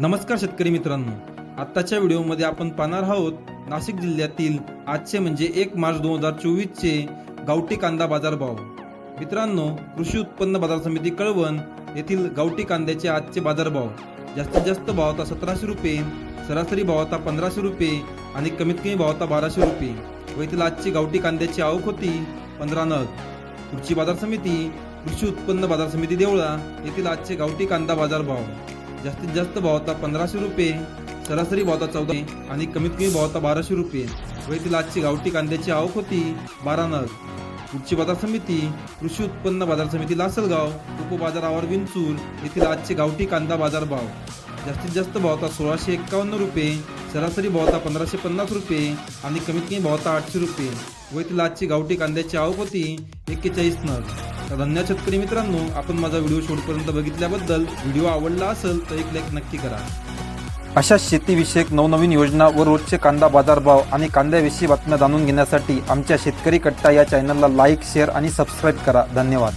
नमस्कार शेतकरी मित्रांनो. आत्ताच्या व्हिडिओमध्ये आपण पाहणार आहोत नाशिक जिल्ह्यातील आजचे म्हणजे एक मार्च दोन हजार चोवीसचे गावठी कांदा बाजार भाव. मित्रांनो कृषी उत्पन्न बाजार समिती कळवण येथील गावठी कांद्याचे आजचे बाजार भाव. जास्तीत जास्त भाव आता सतराशे रुपये सरासरी भाव आता पंधराशे रुपये आणि कमीत कमी भाव आता बाराशे रुपये. व येथील आजची गावठी कांद्याची आवक होती पंधरा नग. पुढची बाजार समिती कृषी उत्पन्न बाजार समिती देवळा येथील आजचे गावठी कांदा बाजार भाव. जास्तीत जास्त भाव होता पंधराशे रुपये सरासरी भाव होता चौदा आणि कमीत कमी भाव होता बाराशे रुपये. व येथील आजची गावठी कांद्याची आवक होती बारा नग. पुढची बाजार समिती कृषी उत्पन्न बाजार समिती लासलगाव उपबाजार आवार विंचूर येथील आजचे गावठी कांदा बाजार भाव जास्तीत जास्त भावता सोळाशे एक्कावन्न रुपये सरासरी भावता पंधराशे पन्नास रुपये आणि कमीत कमी भावता आठशे रुपये. व येथील आजची गावठी कांद्याची आवक होती एक्केचाळीस नग. तर धन्यवाद शेतकरी मित्रांनो आपण माझा व्हिडिओ शेवटपर्यंत बघितल्याबद्दल व्हिडिओ आवडला असेल तर एक लाईक नक्की करा. अशा शेतीविषयक नवनवीन योजना व रोजचे कांदा बाजारभाव आणि कांद्याविषयी बातम्या जाणून घेण्यासाठी आमच्या शेतकरी कट्टा या चॅनलला लाईक शेअर आणि सबस्क्राईब करा. धन्यवाद.